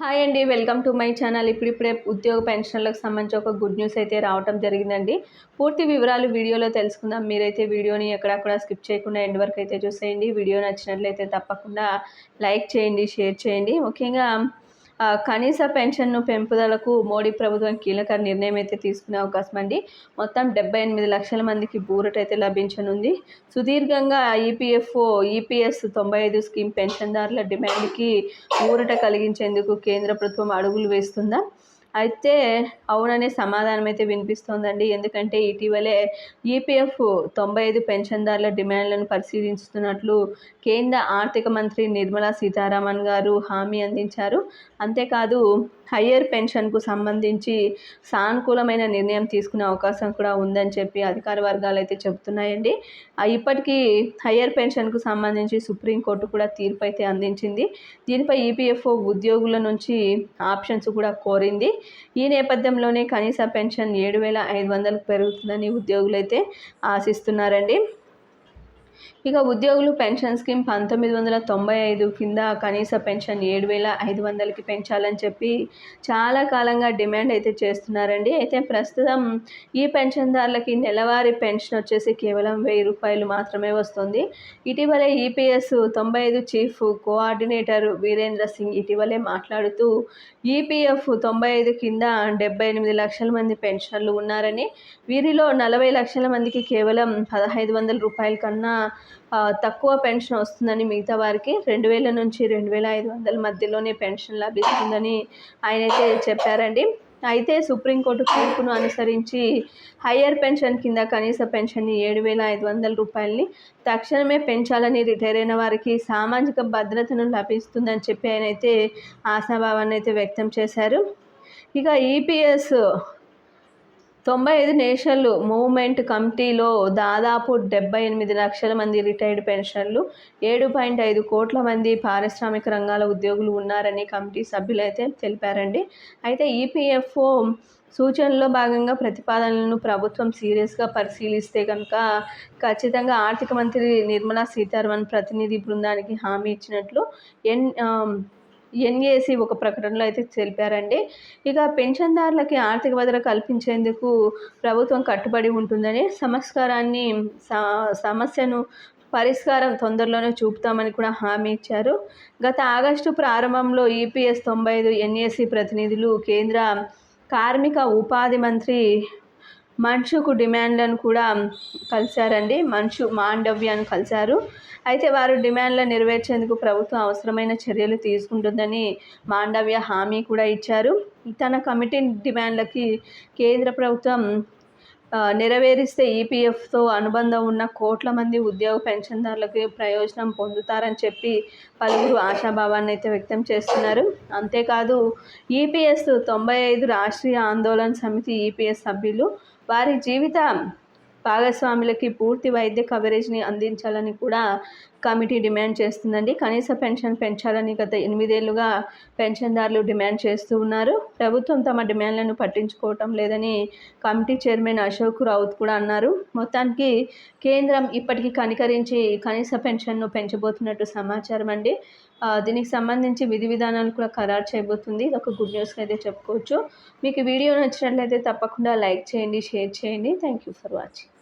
Hi అండి welcome to my channel. ఇప్పుడిప్పుడే ఉద్యోగ పెన్షన్లకు సంబంధించి ఒక గుడ్ న్యూస్ అయితే రావటం జరిగిందండి. పూర్తి వివరాలు వీడియోలో తెలుసుకుందాం. మీరైతే వీడియోని ఎక్కడక్కడ స్కిప్ చేయకుండా ఎండ్ వరకు అయితే చూసేయండి. వీడియో నచ్చినట్లయితే తప్పకుండా లైక్ చేయండి షేర్ చేయండి. ముఖ్యంగా కనీస పెన్షన్ను పెంపుదలకు మోడీ ప్రభుత్వం కీలక నిర్ణయం అయితే తీసుకునే అవకాశం అండి. మొత్తం డెబ్బై ఎనిమిది లక్షల మందికి బూరటైతే లభించనుంది. సుదీర్ఘంగా ఈపీఎఫ్ఓ ఈపీఎస్ తొంభై ఐదు స్కీమ్ పెన్షన్దారుల డిమాండ్కి ఊరట కలిగించేందుకు కేంద్ర ప్రభుత్వం అడుగులు వేస్తుందా? అయితే అవుననే సమాధానం అయితే వినిపిస్తోందండి. ఎందుకంటే ఇటీవలే ఈపీఎఫ్ తొంభై ఐదు పెన్షన్దారుల డిమాండ్లను పరిశీలిస్తున్నట్లు కేంద్ర ఆర్థిక మంత్రి నిర్మలా సీతారామన్ గారు హామీ అందించారు. అంతేకాదు హయ్యర్ పెన్షన్కు సంబంధించి సానుకూలమైన నిర్ణయం తీసుకునే అవకాశం కూడా ఉందని చెప్పి అధికార వర్గాలు అయితే చెబుతున్నాయండి ఇప్పటికీ హయ్యర్ పెన్షన్కు సంబంధించి సుప్రీంకోర్టు కూడా తీర్పు అయితే అందించింది. దీనిపై ఈపీఎఫ్ఓ ఉద్యోగుల నుంచి ఆప్షన్స్ కూడా కోరింది. ఈ నేపథ్యంలోనే కనీస పెన్షన్ ఏడు వేల ఐదు వందలకు పెరుగుతుందని ఉద్యోగులైతే ఆశిస్తున్నారండి. ఇక ఉద్యోగులు పెన్షన్ స్కీమ్ పంతొమ్మిది వందల తొంభై ఐదు కింద కనీస పెన్షన్ ఏడు వేల ఐదు వందలకి పెంచాలని చెప్పి చాలా కాలంగా డిమాండ్ అయితే చేస్తున్నారండి. అయితే ప్రస్తుతం ఈ పెన్షన్దారులకి నెలవారీ పెన్షన్ వచ్చేసి కేవలం వెయ్యి రూపాయలు మాత్రమే వస్తుంది. ఇటీవలే ఈపీఎస్ తొంభై ఐదు చీఫ్ కోఆర్డినేటర్ వీరేంద్ర సింగ్ ఇటీవలే మాట్లాడుతూ ఈపీఎఫ్ తొంభై ఐదు కింద డెబ్బై ఎనిమిది లక్షల మంది పెన్షన్లు ఉన్నారని వీరిలో నలభై లక్షల మందికి కేవలం పదహైదు వందల రూపాయల కన్నా తక్కువ పెన్షన్ వస్తుందని మిగతా వారికి రెండు వేల నుంచి రెండు వేల ఐదు వందల మధ్యలోనే పెన్షన్ లభిస్తుందని ఆయన అయితే చెప్పారండి. అయితే సుప్రీంకోర్టు తీర్పును అనుసరించి హయ్యర్ పెన్షన్ కింద కనీస పెన్షన్ని ఏడు వేల ఐదు వందల రూపాయలని తక్షణమే పెంచాలని రిటైర్ అయిన వారికి సామాజిక భద్రతను లభిస్తుందని చెప్పి ఆయన అయితే ఆశాభావాన్ని అయితే వ్యక్తం చేశారు. ఇక ఈపీఎస్ తొంభై ఐదు నేషనల్ మూవ్మెంట్ కమిటీలో దాదాపు డెబ్బై ఎనిమిది లక్షల మంది రిటైర్డ్ పెన్షన్లు ఏడు పాయింట్ ఐదు కోట్ల మంది పారిశ్రామిక రంగాల ఉద్యోగులు ఉన్నారని కమిటీ సభ్యులు అయితే తెలిపారండి. అయితే ఈపీఎఫ్ఓ సూచనలో భాగంగా ప్రతిపాదనలను ప్రభుత్వం సీరియస్గా పరిశీలిస్తే కనుక ఖచ్చితంగా ఆర్థిక మంత్రి నిర్మలా సీతారామన్ ప్రతినిధి బృందానికి హామీ ఇచ్చినట్లు ఎన్ ఎన్ఏసి ఒక ప్రకటనలో అయితే తెలిపారండి. ఇక పెన్షన్దారులకి ఆర్థిక భద్రత కల్పించేందుకు ప్రభుత్వం కట్టుబడి ఉంటుందని సంస్కారాన్ని సమస్యను పరిష్కారం తొందరలోనే చూపుతామని కూడా హామీ ఇచ్చారు. గత ఆగస్టు ప్రారంభంలో ఈపీఎస్ తొంభై ఐదు ఎన్ఏసి ప్రతినిధులు కేంద్ర కార్మిక ఉపాధి మంత్రి మంచుకు డిమాండ్లను కూడా కలిశారండి. మంచు మాండవ్యాన్ని కలిశారు. అయితే వారు డిమాండ్లను నెరవేర్చేందుకు ప్రభుత్వం అవసరమైన చర్యలు తీసుకుంటుందని మాండవ్య హామీ కూడా ఇచ్చారు. తన కమిటీ డిమాండ్లకి కేంద్ర ప్రభుత్వం నెరవేరిస్తే ఈపీఎఫ్తో అనుబంధం ఉన్న కోట్ల మంది ఉద్యోగ పెన్షన్దారులకు ప్రయోజనం పొందుతారని చెప్పి పలువురు ఆశాభావాన్ని అయితే వ్యక్తం చేస్తున్నారు. అంతేకాదు ఈపీఎస్ తొంభై ఐదు రాష్ట్రీయ ఆందోళన సమితి ఈపీఎస్ సభ్యులు వారి జీవిత భాగస్వాములకి పూర్తి వైద్య కవరేజ్ని అందించాలని కూడా కమిటీ డిమాండ్ చేస్తుందండి. కనీస పెన్షన్ పెంచాలని గత ఎనిమిదేళ్ళుగా పెన్షన్దారులు డిమాండ్ చేస్తూ ఉన్నారు. ప్రభుత్వం తమ డిమాండ్లను పట్టించుకోవటం లేదని కమిటీ చైర్మన్ అశోక్ రావుత్ కూడా అన్నారు. మొత్తానికి కేంద్రం ఇప్పటికీ కనికరించి కనీస పెన్షన్ను పెంచబోతున్నట్టు సమాచారం అండి. దీనికి సంబంధించి విధి విధానాలు కూడా ఖరారు చేయబోతుంది. ఇది ఒక గుడ్ న్యూస్గా అయితే చెప్పుకోవచ్చు. మీకు వీడియో నచ్చినట్లయితే తప్పకుండా లైక్ చేయండి షేర్ చేయండి. Thank you for watching